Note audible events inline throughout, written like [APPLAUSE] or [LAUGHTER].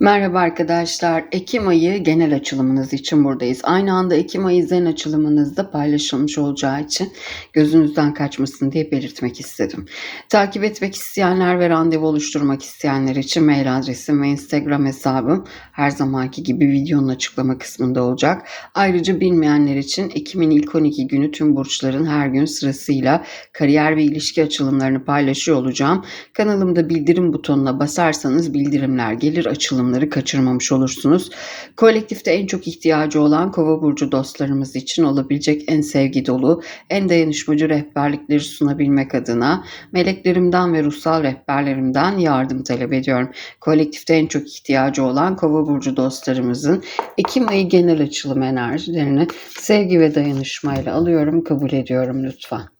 Merhaba arkadaşlar. Ekim ayı genel açılımınız için buradayız. Aynı anda Ekim ayı zen açılımınızda paylaşılmış olacağı için gözünüzden kaçmasın diye belirtmek istedim. Takip etmek isteyenler ve randevu oluşturmak isteyenler için mail adresim ve Instagram hesabım her zamanki gibi videonun açıklama kısmında olacak. Ayrıca bilmeyenler için Ekim'in ilk 12 günü tüm burçların her gün sırasıyla kariyer ve ilişki açılımlarını paylaşıyor olacağım. Kanalımda bildirim butonuna basarsanız bildirimler gelir açılımları kaçırmamış olursunuz. Kolektifte en çok ihtiyacı olan kova burcu dostlarımız için olabilecek en sevgi dolu, en dayanışmacı rehberlikleri sunabilmek adına meleklerimden ve ruhsal rehberlerimden yardım talep ediyorum. Kolektifte en çok ihtiyacı olan kova burcu dostlarımızın Ekim ayı genel açılım enerjilerini sevgi ve dayanışmayla alıyorum, kabul ediyorum lütfen.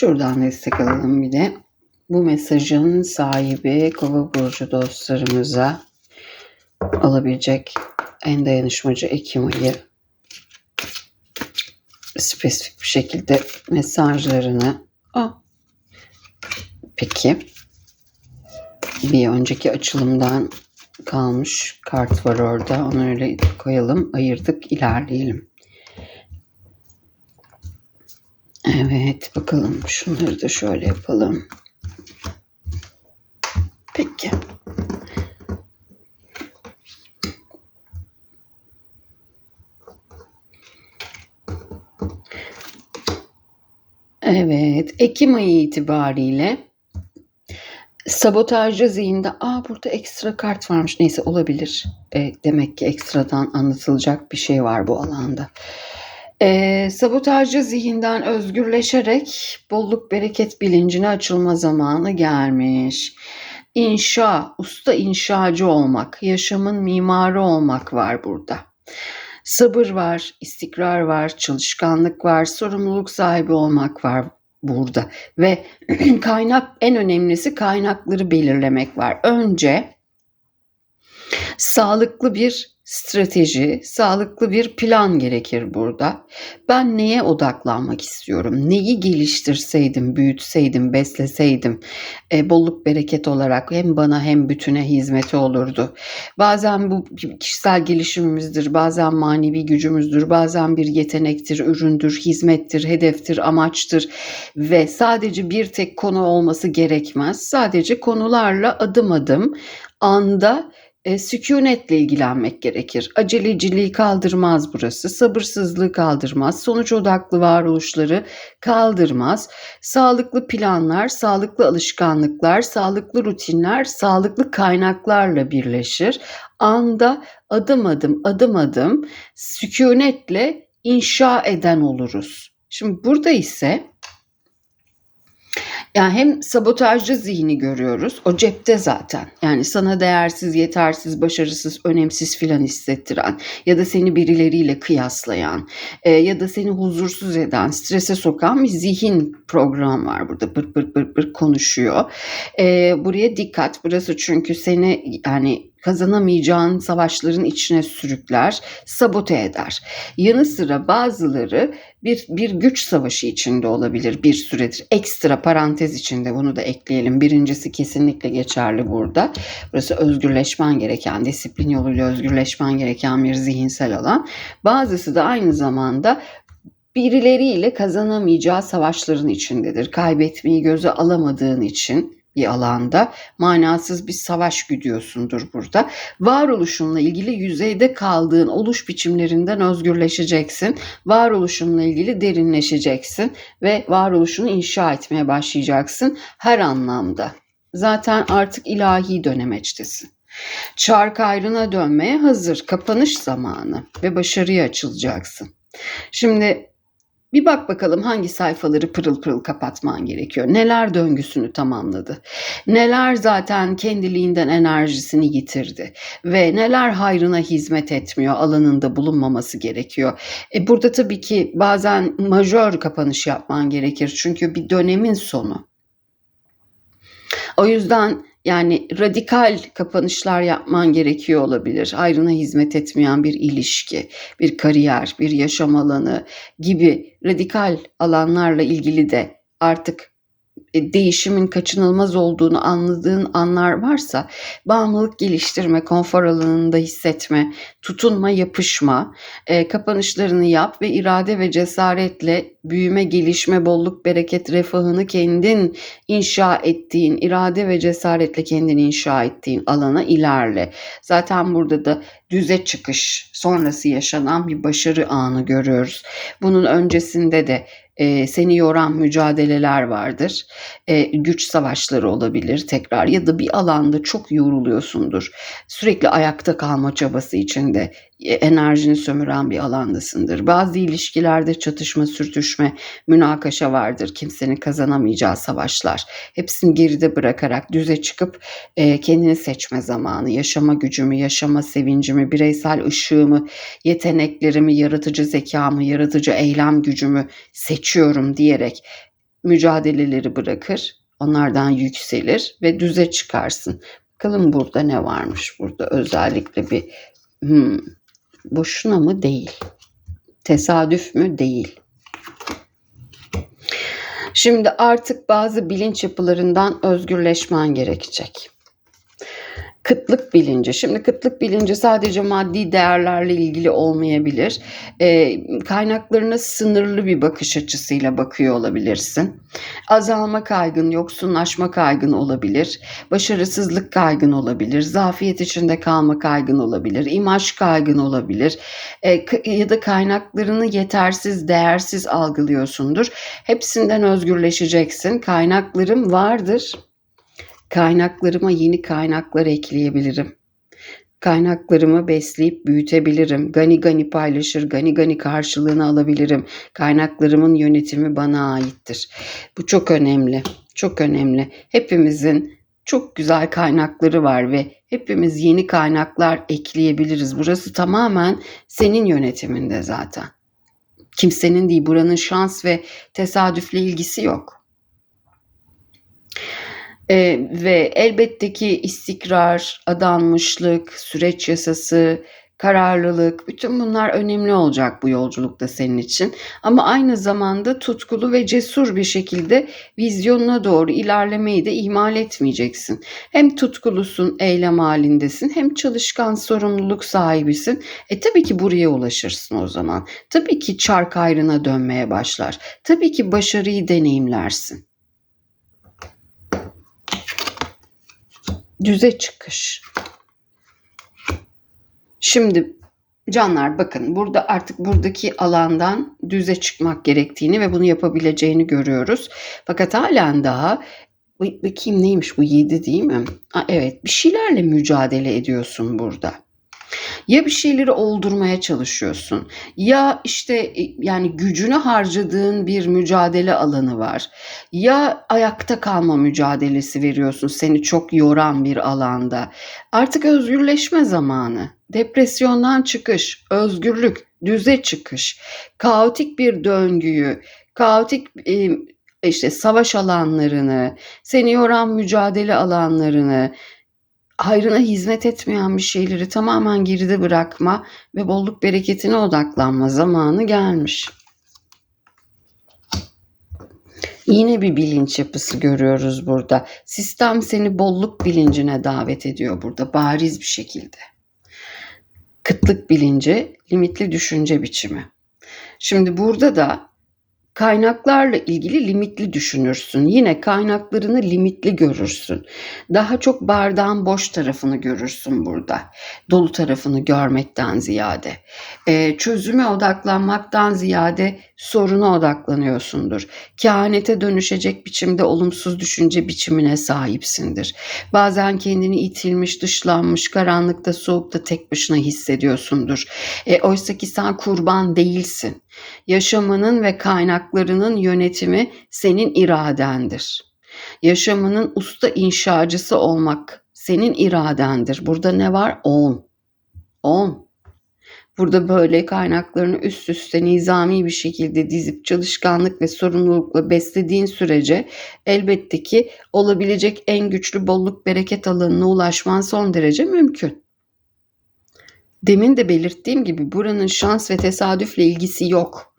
Şuradan destek alalım bir de. Bu mesajın sahibi Kova burcu dostlarımıza alabilecek en dayanışmacı Ekim ayı spesifik bir şekilde mesajlarını Aa, peki bir önceki açılımdan kalmış kart var orada onu öyle koyalım ayırdık ilerleyelim. Evet bakalım şunları da şöyle yapalım. Peki. Evet, Ekim ayı itibariyle sabotajcı zihinde, aa burada ekstra kart varmış, neyse olabilir. E, demek ki ekstradan anlatılacak bir şey var bu alanda. E, sabotajcı zihinden özgürleşerek bolluk bereket bilincine açılma zamanı gelmiş. İnşa, usta inşacı olmak, yaşamın mimarı olmak var burada. Sabır var, istikrar var, çalışkanlık var, sorumluluk sahibi olmak var burada. Ve [CLEARS THROAT] kaynak en önemlisi kaynakları belirlemek var. Önce sağlıklı bir strateji, sağlıklı bir plan gerekir burada. Ben neye odaklanmak istiyorum? Neyi geliştirseydim, büyütseydim, besleseydim e, bolluk bereket olarak hem bana hem bütüne hizmeti olurdu. Bazen bu kişisel gelişimimizdir, bazen manevi gücümüzdür, bazen bir yetenektir, üründür, hizmettir, hedeftir, amaçtır ve sadece bir tek konu olması gerekmez. Sadece konularla adım adım anda e, sükunetle ilgilenmek gerekir. Aceleciliği kaldırmaz burası, sabırsızlığı kaldırmaz, sonuç odaklı varoluşları kaldırmaz. Sağlıklı planlar, sağlıklı alışkanlıklar, sağlıklı rutinler, sağlıklı kaynaklarla birleşir. Anda adım adım adım adım sükunetle inşa eden oluruz. Şimdi burada ise yani hem sabotajcı zihni görüyoruz. O cepte zaten. Yani sana değersiz, yetersiz, başarısız, önemsiz filan hissettiren ya da seni birileriyle kıyaslayan e, ya da seni huzursuz eden, strese sokan bir zihin program var burada. Bır bır bır bır konuşuyor. E, buraya dikkat. Burası çünkü seni yani kazanamayacağın savaşların içine sürükler, sabote eder. Yanı sıra bazıları bir, bir güç savaşı içinde olabilir bir süredir. Ekstra parantez içinde bunu da ekleyelim. Birincisi kesinlikle geçerli burada. Burası özgürleşmen gereken, disiplin yoluyla özgürleşmen gereken bir zihinsel alan. Bazısı da aynı zamanda birileriyle kazanamayacağı savaşların içindedir. Kaybetmeyi göze alamadığın için bir alanda manasız bir savaş güdüyorsundur burada. Varoluşunla ilgili yüzeyde kaldığın oluş biçimlerinden özgürleşeceksin. Varoluşunla ilgili derinleşeceksin ve varoluşunu inşa etmeye başlayacaksın her anlamda. Zaten artık ilahi dönemeçtesin. Çark ayrına dönmeye hazır, kapanış zamanı ve başarıya açılacaksın. Şimdi bir bak bakalım hangi sayfaları pırıl pırıl kapatman gerekiyor. Neler döngüsünü tamamladı. Neler zaten kendiliğinden enerjisini yitirdi. Ve neler hayrına hizmet etmiyor, alanında bulunmaması gerekiyor. E burada tabii ki bazen majör kapanış yapman gerekir. Çünkü bir dönemin sonu. O yüzden yani radikal kapanışlar yapman gerekiyor olabilir. Hayrına hizmet etmeyen bir ilişki, bir kariyer, bir yaşam alanı gibi radikal alanlarla ilgili de artık değişimin kaçınılmaz olduğunu anladığın anlar varsa bağımlılık geliştirme, konfor alanında hissetme, tutunma, yapışma, e, kapanışlarını yap ve irade ve cesaretle büyüme, gelişme, bolluk, bereket, refahını kendin inşa ettiğin, irade ve cesaretle kendini inşa ettiğin alana ilerle. Zaten burada da düze çıkış sonrası yaşanan bir başarı anı görüyoruz. Bunun öncesinde de e, seni yoran mücadeleler vardır. E, güç savaşları olabilir tekrar ya da bir alanda çok yoruluyorsundur. Sürekli ayakta kalma çabası içinde enerjini sömüren bir alandasındır. Bazı ilişkilerde çatışma, sürtüşme, münakaşa vardır. Kimsenin kazanamayacağı savaşlar. Hepsini geride bırakarak düze çıkıp e, kendini seçme zamanı, yaşama gücümü, yaşama sevincimi, bireysel ışığımı, yeteneklerimi, yaratıcı zekamı, yaratıcı eylem gücümü seçiyorum diyerek mücadeleleri bırakır. Onlardan yükselir ve düze çıkarsın. Bakalım burada ne varmış burada özellikle bir hmm, boşuna mı değil. Tesadüf mü değil. Şimdi artık bazı bilinç yapılarından özgürleşmen gerekecek. Kıtlık bilinci. Şimdi kıtlık bilinci sadece maddi değerlerle ilgili olmayabilir. E, kaynaklarına sınırlı bir bakış açısıyla bakıyor olabilirsin. Azalma kaygın, yoksunlaşma kaygın olabilir. Başarısızlık kaygın olabilir. Zafiyet içinde kalma kaygın olabilir. imaj kaygın olabilir. E, ya da kaynaklarını yetersiz, değersiz algılıyorsundur. Hepsinden özgürleşeceksin. Kaynaklarım vardır Kaynaklarıma yeni kaynaklar ekleyebilirim. Kaynaklarımı besleyip büyütebilirim. Gani gani paylaşır, gani gani karşılığını alabilirim. Kaynaklarımın yönetimi bana aittir. Bu çok önemli. Çok önemli. Hepimizin çok güzel kaynakları var ve hepimiz yeni kaynaklar ekleyebiliriz. Burası tamamen senin yönetiminde zaten. Kimsenin değil buranın şans ve tesadüfle ilgisi yok. Ee, ve elbette ki istikrar, adanmışlık, süreç yasası, kararlılık bütün bunlar önemli olacak bu yolculukta senin için. Ama aynı zamanda tutkulu ve cesur bir şekilde vizyonuna doğru ilerlemeyi de ihmal etmeyeceksin. Hem tutkulusun, eylem halindesin, hem çalışkan, sorumluluk sahibisin. E tabii ki buraya ulaşırsın o zaman. Tabii ki çark ayrına dönmeye başlar. Tabii ki başarıyı deneyimlersin. Düze çıkış. Şimdi canlar bakın burada artık buradaki alandan düze çıkmak gerektiğini ve bunu yapabileceğini görüyoruz. Fakat halen daha bakayım neymiş bu 7 değil mi? Aa, evet bir şeylerle mücadele ediyorsun burada. Ya bir şeyleri oldurmaya çalışıyorsun ya işte e, yani gücünü harcadığın bir mücadele alanı var. Ya ayakta kalma mücadelesi veriyorsun seni çok yoran bir alanda. Artık özgürleşme zamanı. Depresyondan çıkış, özgürlük, düze çıkış, kaotik bir döngüyü, kaotik işte savaş alanlarını, seni yoran mücadele alanlarını, hayrına hizmet etmeyen bir şeyleri tamamen geride bırakma ve bolluk bereketine odaklanma zamanı gelmiş. Yine bir bilinç yapısı görüyoruz burada. Sistem seni bolluk bilincine davet ediyor burada bariz bir şekilde. Kıtlık bilinci, limitli düşünce biçimi. Şimdi burada da Kaynaklarla ilgili limitli düşünürsün. Yine kaynaklarını limitli görürsün. Daha çok bardağın boş tarafını görürsün burada. Dolu tarafını görmekten ziyade. Ee, çözüme odaklanmaktan ziyade soruna odaklanıyorsundur. Kehanete dönüşecek biçimde olumsuz düşünce biçimine sahipsindir. Bazen kendini itilmiş, dışlanmış, karanlıkta, soğukta tek başına hissediyorsundur. E, Oysa ki sen kurban değilsin. Yaşamının ve kaynaklarının yönetimi senin iradendir. Yaşamının usta inşacısı olmak senin iradendir. Burada ne var? On. On. Burada böyle kaynaklarını üst üste nizami bir şekilde dizip çalışkanlık ve sorumlulukla beslediğin sürece elbette ki olabilecek en güçlü bolluk bereket alanına ulaşman son derece mümkün. Demin de belirttiğim gibi buranın şans ve tesadüfle ilgisi yok.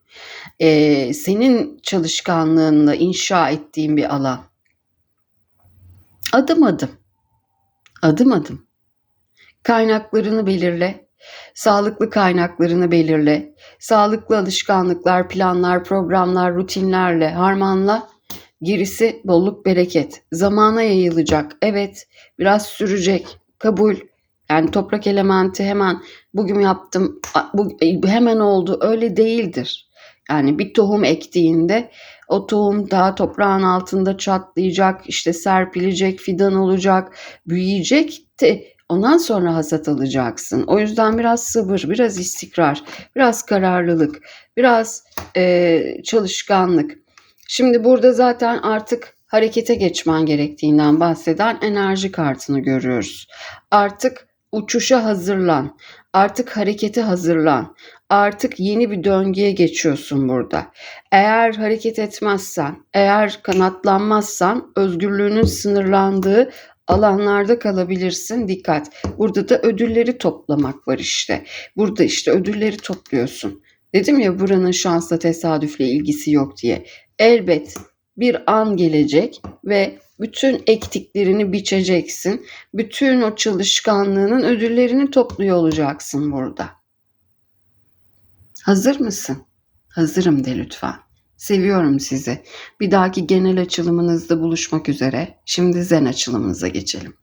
Ee, senin çalışkanlığınla inşa ettiğin bir alan. Adım adım. Adım adım. Kaynaklarını belirle. Sağlıklı kaynaklarını belirle. Sağlıklı alışkanlıklar, planlar, programlar, rutinlerle harmanla. Gerisi bolluk bereket. Zamana yayılacak. Evet, biraz sürecek. Kabul. Yani toprak elementi hemen bugün yaptım, bu hemen oldu. Öyle değildir. Yani bir tohum ektiğinde o tohum daha toprağın altında çatlayacak, işte serpilecek, fidan olacak, büyüyecek de ondan sonra hasat alacaksın. O yüzden biraz sabır, biraz istikrar, biraz kararlılık, biraz e, çalışkanlık. Şimdi burada zaten artık harekete geçmen gerektiğinden bahseden enerji kartını görüyoruz. Artık uçuşa hazırlan. Artık harekete hazırlan. Artık yeni bir döngüye geçiyorsun burada. Eğer hareket etmezsen, eğer kanatlanmazsan özgürlüğünün sınırlandığı alanlarda kalabilirsin. Dikkat. Burada da ödülleri toplamak var işte. Burada işte ödülleri topluyorsun. Dedim ya buranın şansla tesadüfle ilgisi yok diye. Elbet bir an gelecek ve bütün ektiklerini biçeceksin. Bütün o çalışkanlığının ödüllerini topluyor olacaksın burada. Hazır mısın? Hazırım de lütfen. Seviyorum sizi. Bir dahaki genel açılımınızda buluşmak üzere. Şimdi zen açılımınıza geçelim.